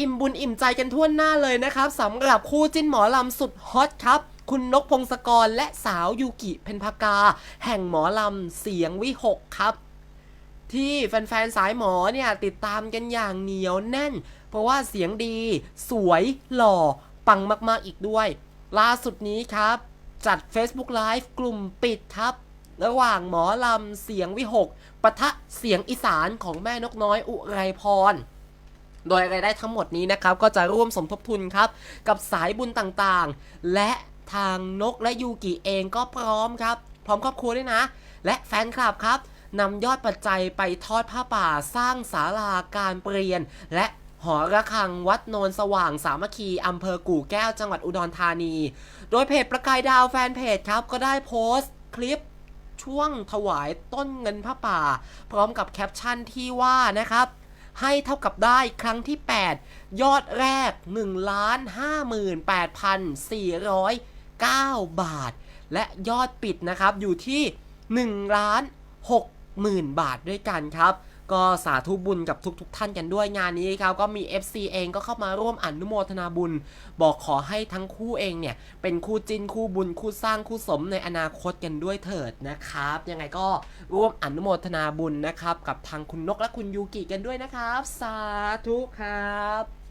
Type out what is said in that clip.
อิ่มบุญอิ่มใจกันทั่วหน้าเลยนะครับสำหรับคู่จิ้นหมอลำสุดฮอตครับคุณนกพงศกรและสาวยูกิเพนภากา แห่งหมอลำเสียงวิหกครับ ที่แฟนๆสายหมอเนี่ยติดตามกันอย่างเหนียวแน่น เพราะว่าเสียงดี สวยหล่อ ปังมากๆอีกด้วย ล่าสุดนี้ครับ จัด Facebook Live กลุ่มปิดครับ ระหว่างหมอลำเสียงวิหกปะทะเสียงอีสานของแม่นกน้อยอุไรพร โดยรายได้ทั้งหมดนี้นะครับก็จะร่วมสมทบทุนครับกับสายบุญต่างๆ และทางนกและยูกิเองก็พร้อมครับ พร้อมครอบครัวด้วยนะ และแฟนคลับครับนำยอดปัจจัยไปทอดผ้าป่าสร้างศาลาการเปลี่ยน และหอระฆังวัดโนนสว่างสามัคคีอำเภอกู่แก้วจังหวัดอุดรธานี โดยเพจประกายดาวแฟนเพจครับก็ได้โพสต์คลิปช่วงถวายต้นเงินผ้าป่า พร้อมกับแคปชั่นที่ว่านะครับ ให้เท่ากับได้ครั้งที่ 8 ยอดแรก1ล้าน58,409 บาท และยอดปิดนะครับอยู่ที่1ล้าน6หมื่นบาทด้วยกันครับ ก็สาธุบุญกับทุกๆทท่านกันด้วยงานนี้ครับก็มี FC เองก็เข้ามาร่วมอนุโมทนาบุญ บอกขอให้ทั้งคู่เองเนี่ย เป็นคู่จินคู่บุญคู่สร้างคู่สมในอนาคตกันด้วยเถิดนะครับ ยังไงก็ร่วมอนุโมทนาบุญนะครับ กับทางคุณนกและคุณยูกิกันด้วยนะครับ สาธุครับ